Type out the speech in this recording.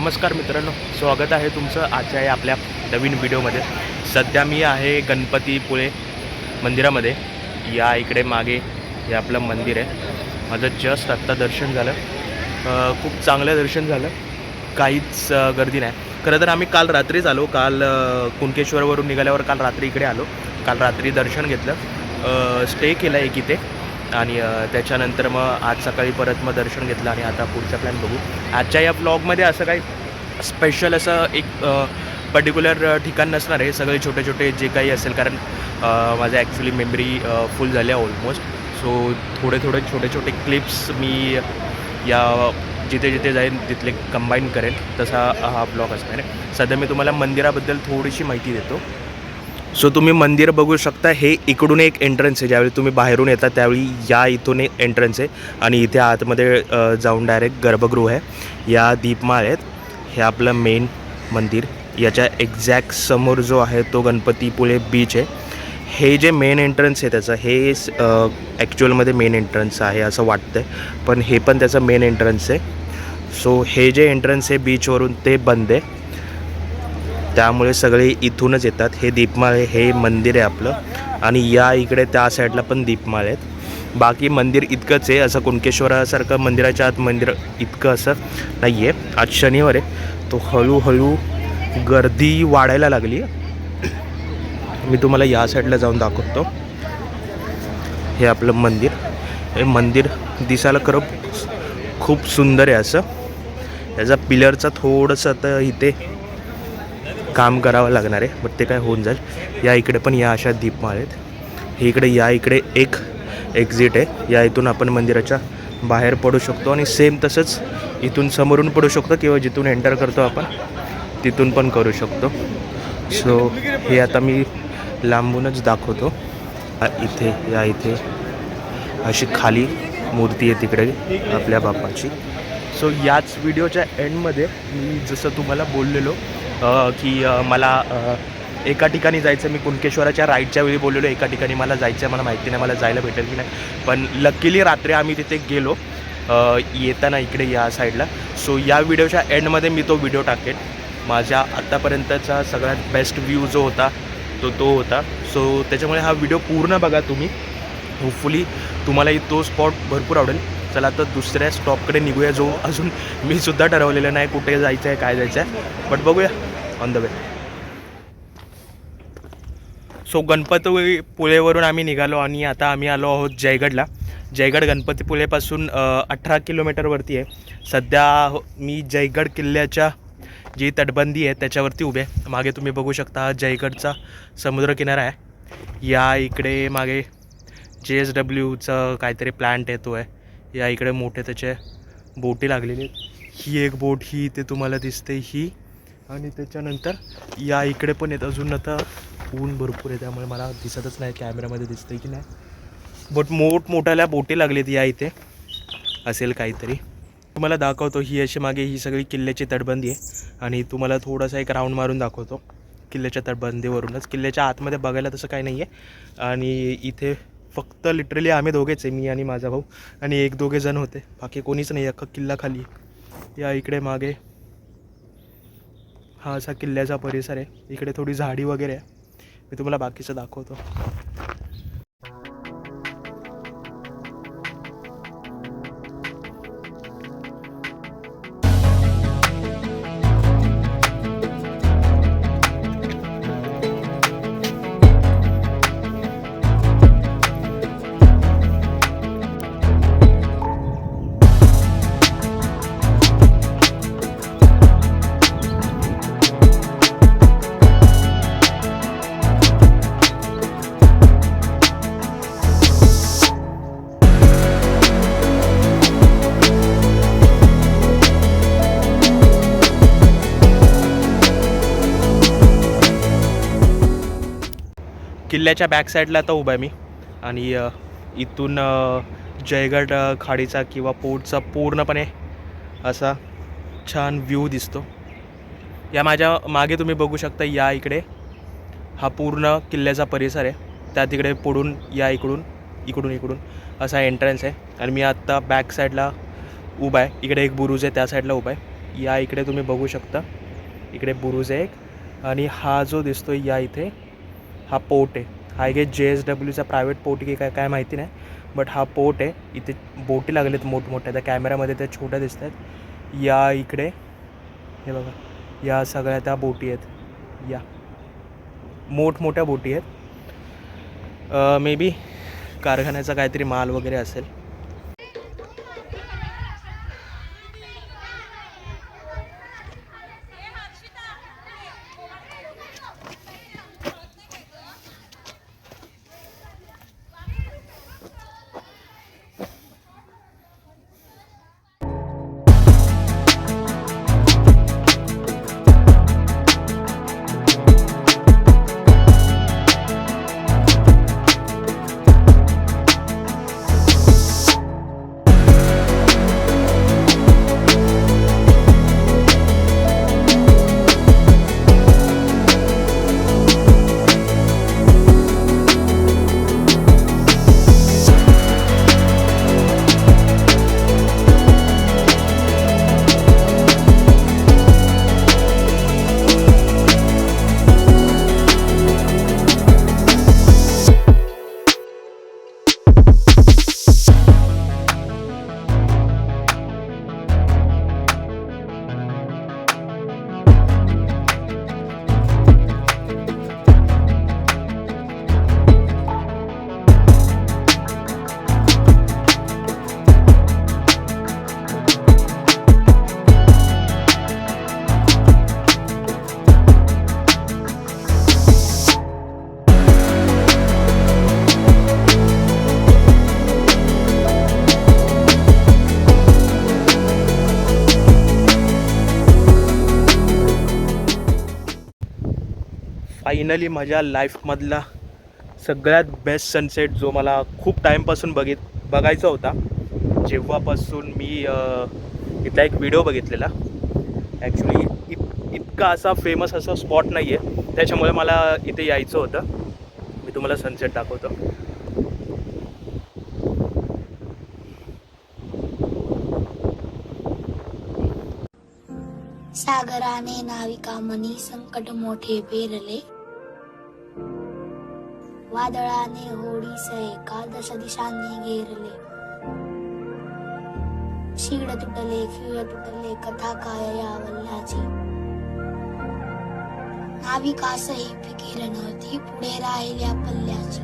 नमस्कार मित्रांनो स्वागत आहे तुमचं आजच्या या आपल्या नवीन व्हिडिओमध्ये. सध्या मी आहे गणपतीपुळे मंदिरामध्ये. या इकडे मागे हे आपलं मंदिर आहे. माझं जस्ट आत्ता दर्शन झालं. खूप चांगलं दर्शन झालं. काहीच गर्दी नाही. खरं तर आम्ही काल रात्रीच आलो. काल कुणकेश्वरवरून निघाल्यावर काल रात्री इकडे आलो. काल रात्री दर्शन घेतलं. स्टे केलं एक इथे. आणि त्याच्यानंतर मग आज सकाळी परत मग दर्शन घेतलं आणि आता पुढचा प्लॅन बघू. आजच्या या ब्लॉगमध्ये असं काही स्पेशल असं एक पर्टिक्युलर ठिकाण नसणार आहे. सगळे छोटे छोटे जे काही असेल कारण माझं ॲक्च्युली मेमरी फुल झाली आहे ऑलमोस्ट सो थोडे थोडे छोटे छोटे क्लिप्स मी या जिथे जिथे जाईन तिथले कंबाईन करेन. तसा हा ब्लॉग असणार आहे. सध्या मी तुम्हाला मंदिराबद्दल थोडीशी माहिती देतो. सो तुम्ही मंदिर बघू शकता. हे इकडून एक एंट्रन्स आहे. ज्यावेळी तुम्ही बाहेरून येता त्यावेळी या इथून एक एंट्रन्स आहे. आणि इथे आतमध्ये जाऊन डायरेक्ट गर्भगृह आहे. या दीपमाळ आहेत हे आपलं मेन मंदिर. याच्या एक्झॅक्ट समोर जो आहे तो गणपतीपुळे बीच आहे. हे जे मेन एंट्रन्स आहे त्याचं हे ॲक्च्युअलमध्ये मेन एंट्रन्स आहे असं वाटतं आहे पण हे पण त्याचं मेन एंट्रन्स आहे. सो हे जे एंट्रन्स आहे बीचवरून ते बंद आहे. त्यामुळे सगळे इथूनच येतात. हे दीपमाळ हे मंदिर आहे आपलं. आणि या इकडे त्या साईडला पण दीपमाळ आहेत. बाकी मंदिर इतकंच आहे. असं कुणकेश्वरासारखं मंदिराच्या आत मंदिर इतकं असं नाही आहे आज शनिवार आहे. तो हळूहळू गर्दी वाढायला लागली. आहे मी तुम्हाला या साईडला जाऊन दाखवतो. हे आपलं मंदिर. हे मंदिर दिसायला खरं खूप सुंदर आहे असं. याचा पिलरचा थोडंसं आता इथे काम करावं लागणार आहे. बट ते काय होऊन जाईल. या इकडे पण या अशा दीपमाळ आहेत हे इकडे या इकडे एक एक्झिट आहे. या इथून आपण मंदिराच्या बाहेर पडू शकतो आणि सेम तसंच इथून समोरून पडू शकतो किंवा जिथून एंटर करतो आपण तिथून पण करू शकतो. सो हे आता मी लांबूनच दाखवतो. इथे या इथे अशी खाली मूर्ती आहे तिकडे आपल्या बापाची. सो याच व्हिडिओच्या एंडमध्ये मी जसं तुम्हाला बोललेलो की मला एका ठिकाणी जायचं मी कुणकेश्वराच्या राईटच्या वेळी बोललेलो एका ठिकाणी मला जायचं आहे मला माहिती नाही मला जायला भेटेल की नाही. पण लकीली रात्री आम्ही तिथे गेलो. येताना इकडे या साईडला सो या व्हिडिओच्या एंडमध्ये मी तो व्हिडिओ टाकेन. माझ्या आत्तापर्यंतचा सगळ्यात बेस्ट व्ह्यू जो होता तो तो होता. सो त्याच्यामुळे हा व्हिडिओ पूर्ण बघा तुम्ही. होपफुली तुम्हालाही तो स्पॉट भरपूर आवडेल. चला आता दुसऱ्या स्टॉपकडे निघूया. जो अजून मी सुद्धा ठरवलेलं नाही कुठे जायचं आहे काय जायचं आहे बट बघूया. ऑन द वे सो गणपती पुळेवरून आम्ही निघालो आणि आता आम्ही आलो आहोत जयगडला. जयगड गणपतीपुळेपासून अठरा किलोमीटरवरती आहे. सध्या हो- मी जयगड किल्ल्याच्या जी तटबंदी आहे त्याच्यावरती उभे आहे. मागे तुम्ही बघू शकता हा जयगडचा समुद्रकिनारा आहे. या इकडे मागे जे एस डब्ल्यूचं काहीतरी प्लांट येतो आहे. या इकडे मोठे त्याचे बोटी लागलेली आहेत. ही एक बोट ही इथे तुम्हाला दिसते ही. आणि त्याच्यानंतर या इकडे पण येत अजून आता ऊन भरपूर आहे त्यामुळे मला दिसतच नाही कॅमेऱ्यामध्ये दिसतंय की नाही. बट मोठमोठ्याला बोटी लागलेत या इथे. असेल काहीतरी. तुम्हाला दाखवतो ही अशी मागे ही सगळी किल्ल्याची तटबंदी आहे. आणि तुम्हाला थोडासा एक राऊंड मारून दाखवतो किल्ल्याच्या तटबंदीवरूनच. किल्ल्याच्या आतमध्ये बघायला तसं काही नाही आहे आणि इथे फक्त लिटरली आम्ही दोघेच आहे मी आणि माझा भाऊ. आणि एक दोघे जण होते. बाकी कोणीच नाही अख्खा किल्ला खाली. या इकडे मागे हा असा किल्ल्याचा परिसर आहे. इकडे थोडी झाडी वगैरे आहे. मी तुम्हाला बाकीचं दाखवतो. किल्ल्याच्या बॅक साईडला आता उभा आहे मी. आणि इथून जयगड खाडीचा किंवा पोर्टचा पूर्णपणे असा छान व्ह्यू दिसतो. या माझ्या मागे तुम्ही बघू शकता या इकडे हा पूर्ण किल्ल्याचा परिसर आहे. त्या तिकडे पुढून या इकडून इकडून इकडून असा एंट्रन्स आहे. आणि मी आत्ता बॅक साईडला उभा आहे. इकडे एक बुरुज आहे त्या साईडला उभा आहे. या इकडे तुम्ही बघू शकता. इकडे बुरुज आहे एक. आणि हा जो दिसतो या इथे हा पोर्ट आहे. हा गे जे एस डब्ल्यूचा प्रायव्हेट पोर्ट की काय काय माहिती नाही. बट हा पोर्ट आहे. इथे बोटी लागलेत मोठमोठ्या. त्या कॅमेऱ्यामध्ये त्या छोट्या दिसत आहेत या इकडे हे बघा. या सगळ्या त्या बोटी आहेत. या. मोठमोठ्या बोटी आहेत. मे बी कारखान्याचा काहीतरी माल वगैरे असेल. फायनली माझ्या लाईफमधला सगळ्यात बेस्ट सनसेट जो मला खूप टाईमपासून बघित बघायचा होता. जेव्हापासून मी इथला एक व्हिडिओ बघितलेला. ॲक्च्युली इत इतका असा फेमस असा स्पॉट नाही आहे त्याच्यामुळे मला इथे यायचं होतं. मी तुम्हाला सनसेट दाखवतो. सागराने नाविका मनी संकट मोठे पेरले. वादळाने होडीस एकादश दिशांनी घेरले. शिड तुटले खिळ तुटले कथा काय या वल्ल्याची नाविकासही फिकीर नव्हती पुढे राहिल्या पल्ल्याची.